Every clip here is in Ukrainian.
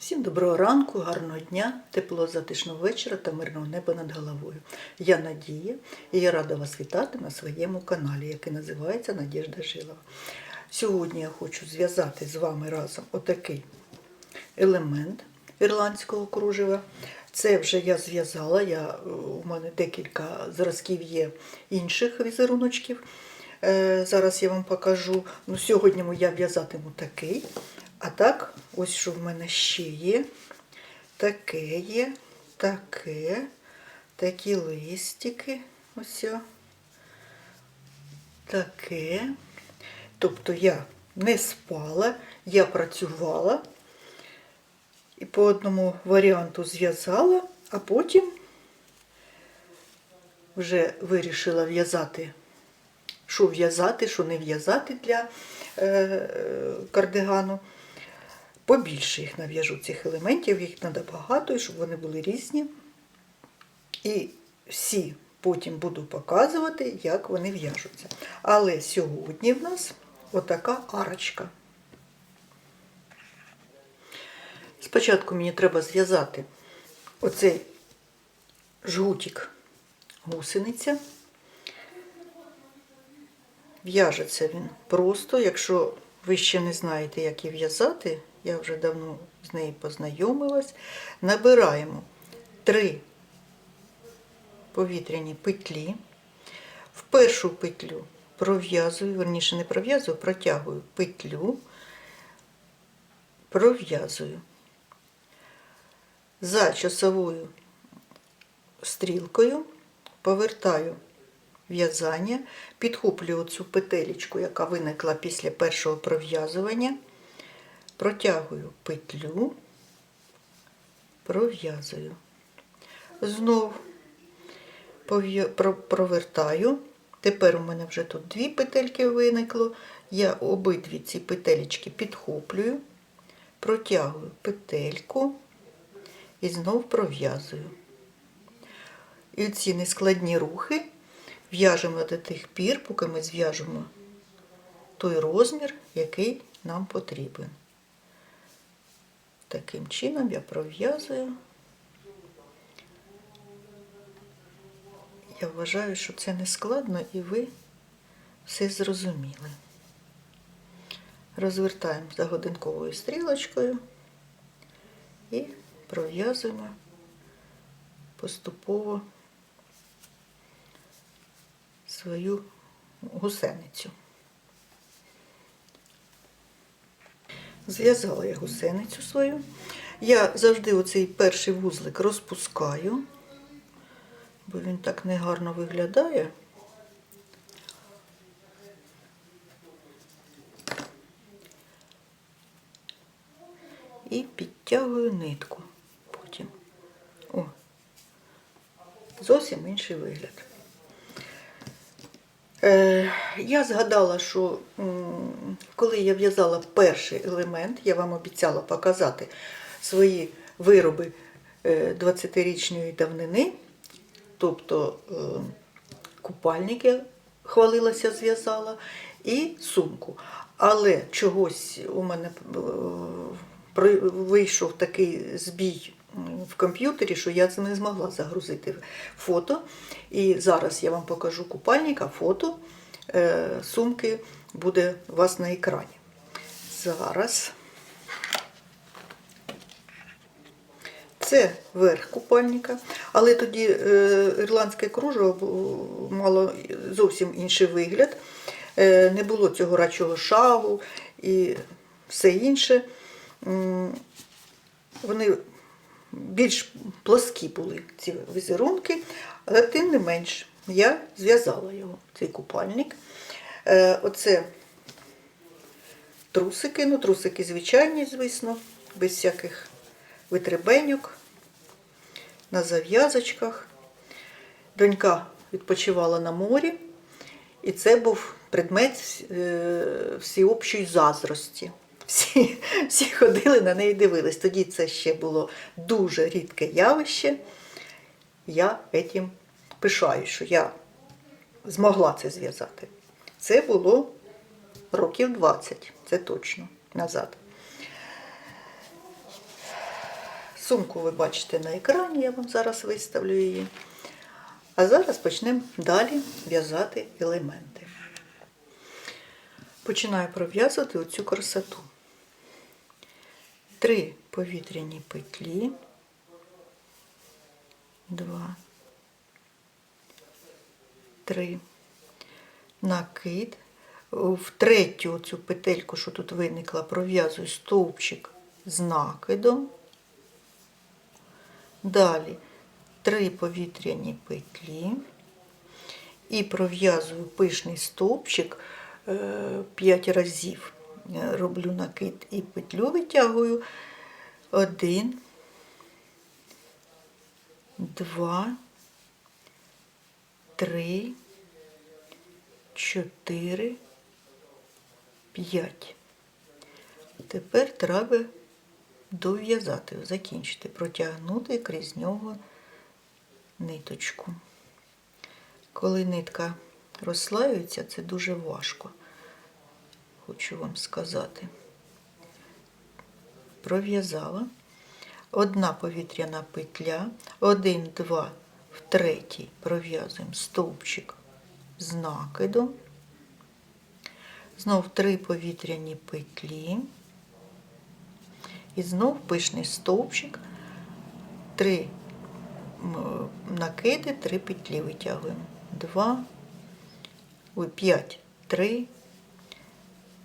Всім доброго ранку, гарного дня, теплого затишного вечора та мирного неба над головою. Я Надія і я рада вас вітати на своєму каналі, який називається Надіжда Жилова. Сьогодні я хочу зв'язати з вами разом отакий елемент ірландського кружева. Це вже я зв'язала. Я, е, у мене декілька зразків є інших візеруночків. Е, зараз я вам покажу. Ну, сьогодні я в'язатиму такий. А так, ось що в мене ще є. Таке є, таке, такі листики. Ось. Таке. Тобто я не спала, я працювала і по одному варіанту зв'язала, а потім вже вирішила в'язати, що в'язати, що не в'язати для е, кардигану. Побільше їх нав'яжу цих елементів, їх треба багато, щоб вони були різні. І всі потім буду показувати, як вони в'яжуться. Але сьогодні в нас отака арочка. Спочатку мені треба зв'язати оцей жгутик гусениця. В'яжеться він просто, якщо ви ще не знаєте, як її в'язати, я вже давно з нею познайомилась. Набираємо три повітряні петлі. В першу петлю пров'язую, верніше не пров'язую, протягую петлю, пров'язую за часовою стрілкою, повертаю в'язання, підхоплюю цю петелечку, яка виникла після першого пров'язування, протягую петлю, пров'язую. Знов провертаю. Тепер у мене вже тут дві петельки виникло. Я обидві ці петелечки підхоплюю, протягую петельку і знов пров'язую. І ці нескладні рухи в'яжемо до тих пір, поки ми зв'яжемо той розмір, який нам потрібен. Таким чином я пров'язую. Я вважаю, що це не складно і ви все зрозуміли. Розвертаємо за годинковою стрілочкою і пров'язуємо поступово свою гусеницю. Зв'язала я гусеницю свою. Я завжди оцей перший вузлик розпускаю, бо він так негарно виглядає. І підтягую нитку потім. О, зовсім інший вигляд. Е, я згадала, що коли я в'язала перший елемент, я вам обіцяла показати свої вироби е, 20-річної давнини, тобто е, купальники хвалилася, зв'язала, і сумку. Але чогось у мене е, вийшов такий збій в комп'ютері, що я це не змогла загрузити фото. І зараз я вам покажу купальник, а фото е, сумки буде у вас на екрані. Зараз. Це верх купальника, але тоді е, ірландське кружево мало зовсім інший вигляд. Е, не було цього рачого шагу і все інше. Вони більш плоскі були ці візерунки, але тим не менш я зв'язала його, цей купальник. Е, оце трусики, ну трусики звичайні, звісно, без всяких витребеньок, на зав'язочках. Донька відпочивала на морі, і це був предмет е, всеобщої заздрості. Всі, всі ходили на неї дивились. Тоді це ще було дуже рідке явище. Я этим пишаю, що я змогла це зв'язати. Це було років 20, це точно назад. Сумку ви бачите на екрані, я вам зараз виставлю її. А зараз почнемо далі в'язати елементи. Починаю пров'язувати оцю красоту. Три повітряні петлі, два, три, накид. В третю цю петельку, що тут виникла, пров'язую стовпчик з накидом. Далі три повітряні петлі і пров'язую пишний стовпчик 5 разів. Роблю накид і петлю витягую. Один, два, три, чотири, п'ять. Тепер треба дов'язати, закінчити, протягнути крізь нього ниточку. Коли нитка розслаюється, це дуже важко, хочу вам сказати. Пров'язала. Одна повітряна петля, один, два, в третій пров'язуємо стовпчик з накидом. Знов три повітряні петлі. І знов пишний стовпчик, три накиди, три петлі витягуємо. Два, п'ять, три,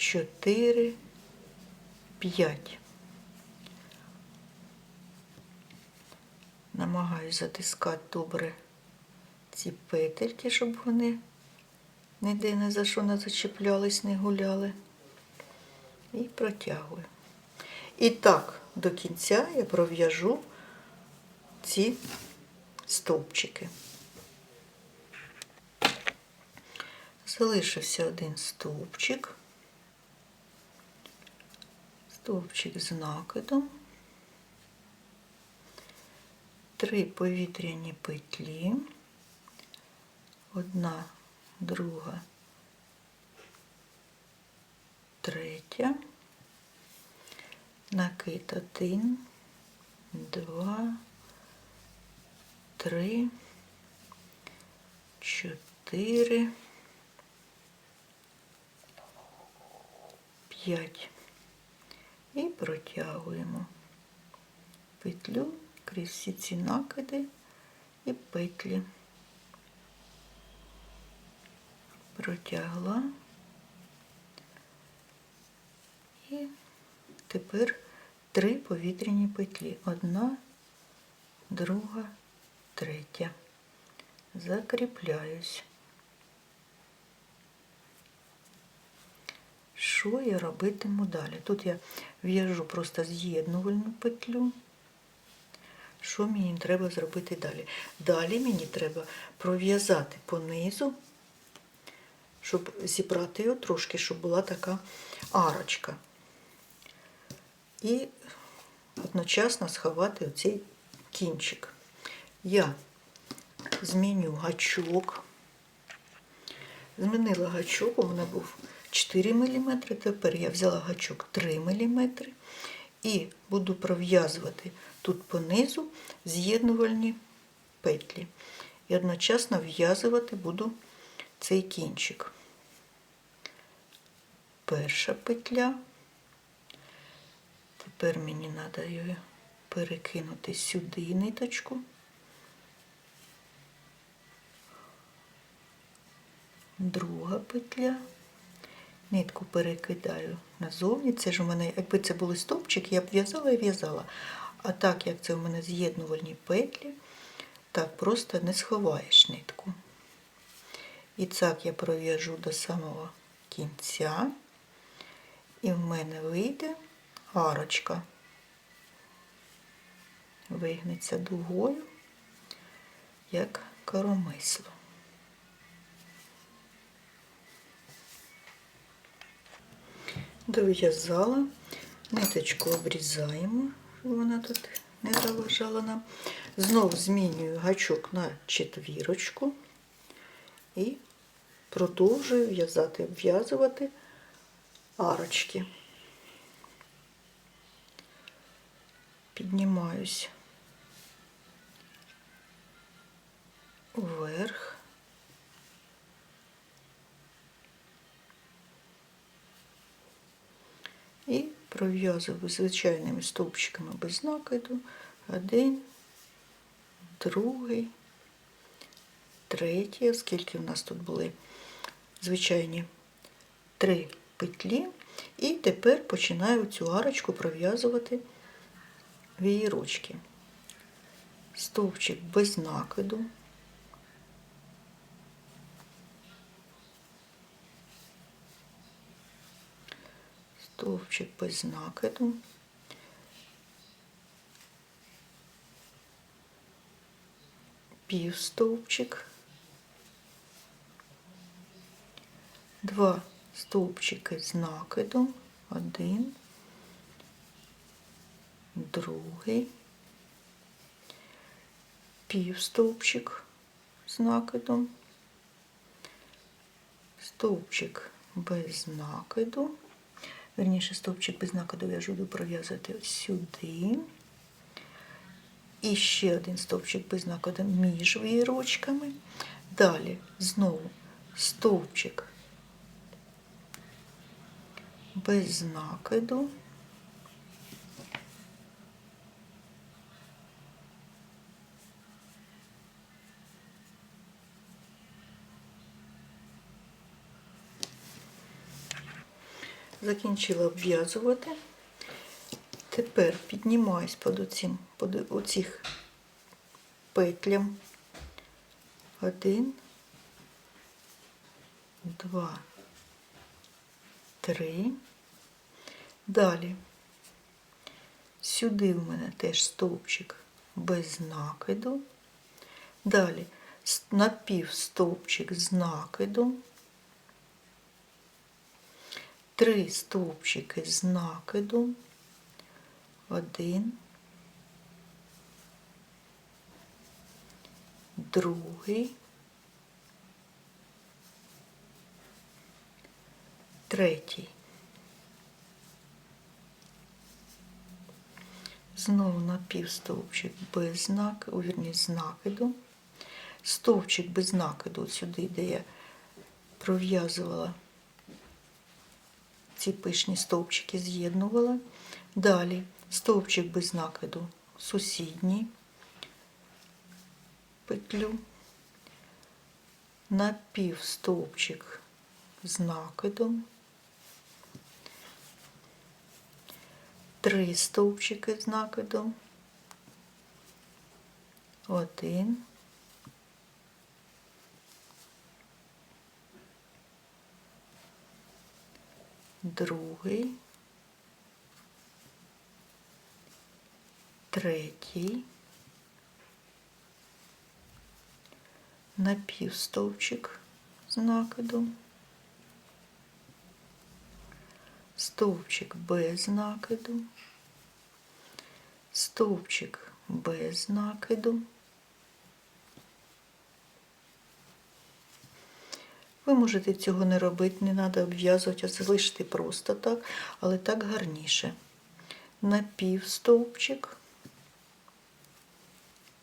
чотири, п'ять. Намагаюся затискати добре ці петельки, щоб вони ніде не за що не зачіплялись, не гуляли. І протягую. І так, до кінця я пров'яжу ці стовпчики. Залишився один стовпчик, стовпчик з накидом, три повітряні петлі, одна, друга, третя. Накид один, два, три, чотири, п'ять. І протягуємо петлю крізь всі ці накиди і петлі. Протягла і Тепер три повітряні петлі. Одна, друга, третя. Закріпляюсь. Що я робитиму далі? Тут я в'яжу просто з'єднувальну петлю. Що мені треба зробити далі? Далі мені треба пров'язати по низу, щоб зібрати його трошки, щоб була така арочка і одночасно сховати оцей кінчик. Я зміню гачок. Змінила гачок, у мене був 4 мм, тепер я взяла гачок 3 мм і буду пров'язувати тут понизу з'єднувальні петлі. І одночасно в'язувати буду цей кінчик. Перша петля. Тепер мені треба її перекинути сюди ниточку. Друга петля. Нитку перекидаю назовні. Це ж у мене, якби це були стовпчики, я б в'язала і в'язала. А так як це у мене з'єднувальні петлі, так просто не сховаєш нитку. І так я пров'яжу до самого кінця, і в мене вийде арочка вигнеться дугою, як коромисло. Дов'язала, ниточку обрізаємо, щоб вона тут не заважала нам. Знову змінюю гачок на четвірочку і продовжую в'язати, обв'язувати арочки. піднімаюсь вверх. І пров'язую звичайними стовпчиками без накиду. Один, другий, третій, оскільки в нас тут були звичайні три петлі. І тепер починаю цю арочку пров'язувати вієрочки. Стовпчик без накиду. Стовпчик без накиду. Півстовпчик. Два стовпчики з накидом. Один, другий, півстовпчик з накидом, стовпчик без накиду. Верніше, стовпчик без знака ж буду пров'язати сюди. І ще один стовпчик без знака між вірочками. Далі знову стовпчик без накиду. Закінчила обв'язувати. Тепер піднімаюсь під оцим, під оцих петлям. Один, два, три. Далі сюди в мене теж стовпчик без накиду. Далі напів стовпчик з накидом. Три стовпчики з накидом. Один. Другий. Третій. Знову напівстовпчик без накиду, вірні, з накиду. Стовпчик без накиду сюди, де я пров'язувала ці пишні стовпчики, з'єднувала. Далі стовпчик без накиду сусідній петлю, напівстовпчик з накидом. три стовпчики з накидом, один, другий, третій, напівстовпчик з накидом. стовпчик без накиду, стовпчик без накиду. Ви можете цього не робити, не треба обв'язувати, а залишити просто так, але так гарніше. Напівстовпчик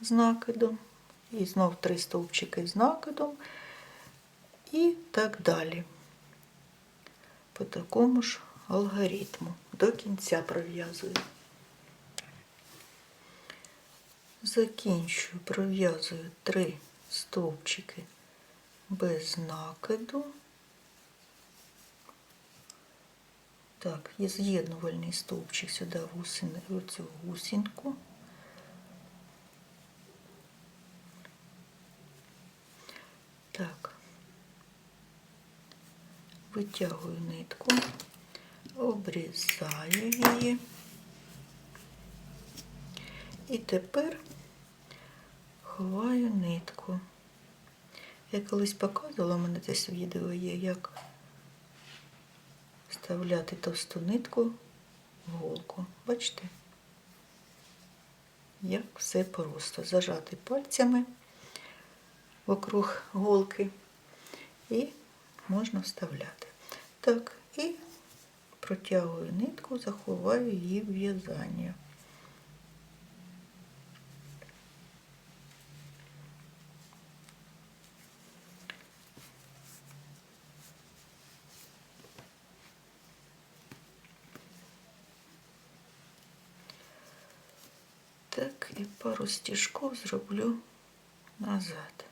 з накидом, і знов три стовпчики з накидом, і так далі. По такому ж алгоритму. До кінця пров'язую. Закінчую, пров'язую три стовпчики без накиду. Так, є з'єднувальний стовпчик сюди в цю гусінку. Так, витягую нитку обрізаю її. І тепер ховаю нитку. Я колись показувала, у мене десь відео є, як вставляти товсту нитку в голку. Бачите? Як все просто. Зажати пальцями вокруг голки і можна вставляти. Так, і протягую нитку, заховаю її в в'язання. І пару стіжків зроблю назад.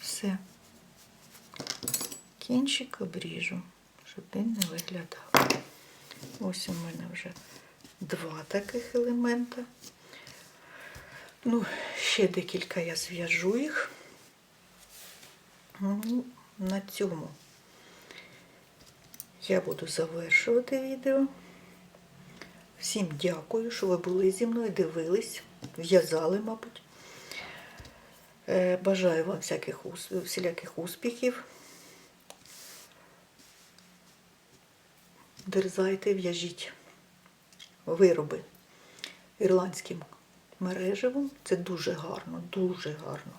Все. Кінчик обріжу, щоб він не виглядав. Ось у мене вже два таких елемента. Ну, ще декілька я зв'яжу їх. Ну, на цьому я буду завершувати відео. Всім дякую, що ви були зі мною, дивились, в'язали, мабуть. Е, Бажаю вам всяких, всіляких успіхів. Дерзайте, в'яжіть вироби ірландським мережевим. Це дуже гарно, дуже гарно.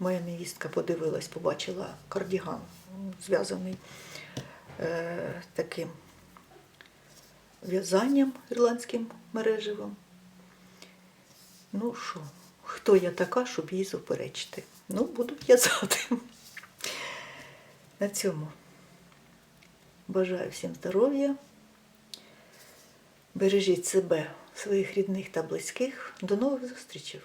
Моя невістка подивилась, побачила кардіган, зв'язаний е, таким в'язанням ірландським мереживом. Ну що, хто я така, щоб їй заперечити? Ну, буду в'язати. На цьому бажаю всім здоров'я. Бережіть себе, своїх рідних та близьких. До нових зустрічей!